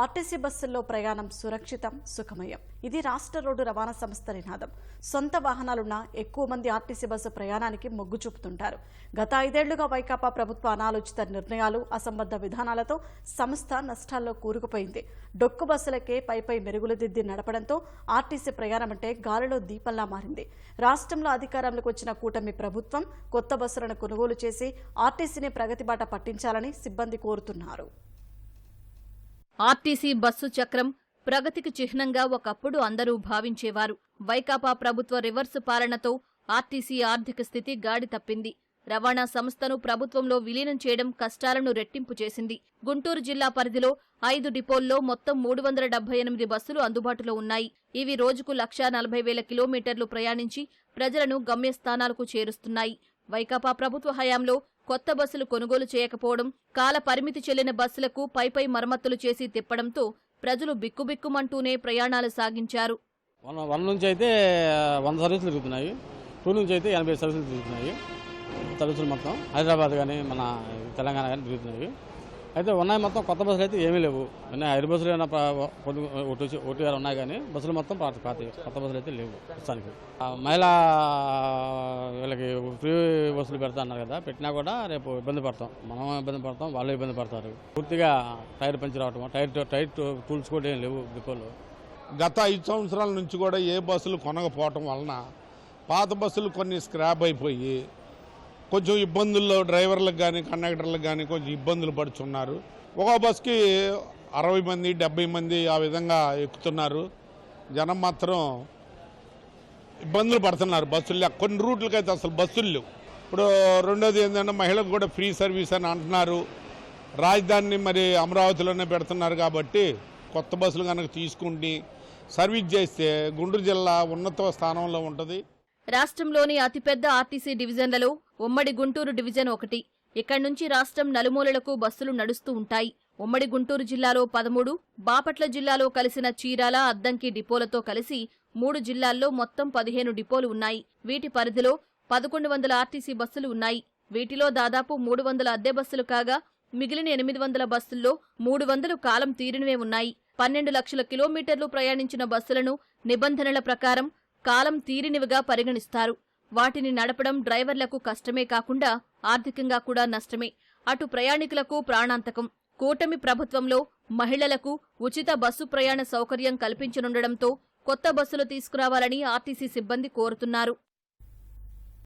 RTC బస్సుల్లో ప్రయాణం సురక్షితం సుఖమయం. ఇది రాష్ట్ర రోడ్డు రవాణా సంస్థ నినాదం. సొంత వాహనాలున్న ఎక్కువ మంది ఆర్టీసీ బస్సు ప్రయాణానికి మొగ్గు చూపుతుంటారు. గత ఐదేళ్ళుగా వైకాపా ప్రభుత్వ అనాలోచిత నిర్ణయాలు అసంబద్ధ విధానాలతో సంస్థ నష్టాల్లో కూరుకుపోయింది. డొక్కు బస్సులకే పైపై మెరుగులు దిద్ది నడపడంతో ఆర్టీసీ ప్రయాణం అంటే గాలిలో దీపంలా మారింది. రాష్ట్రంలో అధికారంలోకి వచ్చిన కూటమి ప్రభుత్వం కొత్త బస్సులను కొనుగోలు చేసి ఆర్టీసీని ప్రగతిబాట పట్టించాలని సిబ్బంది కోరుతున్నారు. ఆర్టీసీ బస్సు చక్రం ప్రగతికి చిహ్నంగా ఒకప్పుడు అందరూ భావించేవారు. వైకాపా ప్రభుత్వ రివర్సు పాలనతో ఆర్టీసీ ఆర్థిక స్థితి గాడి తప్పింది. రవాణా సంస్థను ప్రభుత్వంలో విలీనం చేయడం కష్టాలను రెట్టింపు చేసింది. గుంటూరు జిల్లా పరిధిలో ఐదు డిపోల్లో మొత్తం మూడు వందల డెబ్బై ఎనిమిది బస్సులు అందుబాటులో ఉన్నాయి. ఇవి రోజుకు లక్షా నలభై వేల కిలోమీటర్లు ప్రయాణించి ప్రజలను గమ్యస్థానాలకు చేరుస్తున్నాయి. వైకాపా ప్రభుత్వ హయాంలో కొత్త బస్సులు కొనుగోలు చేయకపోవడం కాల పరిమితి చెల్లిన బస్సులకు పైపై మరమ్మతులు చేసి తిప్పడంతో ప్రజలు బిక్కుబిక్కుమంటూనే ప్రయాణాలు సాగించారు. వన్ నుంచి అయితే వంద సర్వీసులు తిరుగుతున్నాయి. టూ నుంచి అయితే ఎనభై సర్వీసులు తిరుగుతున్నాయి. సర్వీసులు మొత్తం హైదరాబాద్ కానీ మన తెలంగాణ కానీ తిరుగుతున్నాయి. అయితే ఉన్నాయి మొత్తం కొత్త బస్సులు అయితే ఏమీ లేవు. ఉన్నాయి ఐదు బస్సులు ఏమైనా ప- కొద్ది ఒకటి ఒకటి ఉన్నాయి కానీ బస్సులు మొత్తం పాత పాత కొత్త బస్సులు అయితే లేవు ప్రస్తుతానికి. మహిళా వీళ్ళకి ఫ్రీ బస్సులు పెడతా అన్నారు కదా పెట్టినా కూడా రేపు ఇబ్బంది పడతాం. మనం ఇబ్బంది పడతాం వాళ్ళు ఇబ్బంది పడతారు. పూర్తిగా టైర్ పంచి రావటం టైర్ టైర్ టూల్స్ కూడా ఏం లేవు డిపోలు. గత ఐదు సంవత్సరాల నుంచి కూడా ఏ బస్సులు కొనకపోవటం వలన పాత బస్సులు కొన్ని స్క్రాప్ అయిపోయి కొంచెం ఇబ్బందుల్లో డ్రైవర్లకు కానీ కండక్టర్లకు కానీ కొంచెం ఇబ్బందులు పడుతున్నారు ఒక బస్కి అరవై మంది డెబ్బై మంది ఆ విధంగా ఎక్కుతున్నారు. జనం మాత్రం ఇబ్బందులు పడుతున్నారు బస్సులు కొన్ని రూట్లకైతే అసలు బస్సులు లేవు. ఇప్పుడు రెండోది ఏంటంటే మహిళలకు కూడా ఫ్రీ సర్వీస్ అని అంటున్నారు. రాజధానిని మరి అమరావతిలోనే పెడుతున్నారు కాబట్టి కొత్త బస్సులు కనుక తీసుకుంటే సర్వీస్ చేస్తే గుంటూరు జిల్లా ఉన్నత స్థానంలో ఉంటుంది. రాష్ట్రంలోని అతిపెద్ద ఆర్టీసీ డివిజన్లలో ఉమ్మడి గుంటూరు డివిజన్ ఒకటి. ఇక్కడి నుంచి రాష్ట్రం నలుమూలలకు బస్సులు నడుస్తూ ఉంటాయి. ఉమ్మడి గుంటూరు జిల్లాలో పదమూడు బాపట్ల జిల్లాలో కలిసిన చీరాల అద్దంకి డిపోలతో కలిసి మూడు జిల్లాల్లో మొత్తం పదిహేను డిపోలు ఉన్నాయి. వీటి పరిధిలో పదకొండు వందల ఆర్టీసీ బస్సులు ఉన్నాయి. వీటిలో దాదాపు మూడు వందల అద్దె బస్సులు కాగా మిగిలిన ఎనిమిది వందల బస్సుల్లో మూడు వందలు కాలం తీరినవే ఉన్నాయి. పన్నెండు లక్షల కిలోమీటర్లు ప్రయాణించిన బస్సులను నిబంధనల ప్రకారం కాలం తీరినివిగా పరిగణిస్తారు. వాటిని నడపడం డ్రైవర్లకు కష్టమే కాకుండా ఆర్థికంగా కూడా నష్టమే. అటు ప్రయాణికులకు ప్రాణాంతకం. కూటమి ప్రభుత్వంలో మహిళలకు ఉచిత బస్సు ప్రయాణ సౌకర్యం కల్పించనుండడంతో కొత్త బస్సులు తీసుకురావాలని ఆర్టీసీ సిబ్బంది కోరుతున్నారు.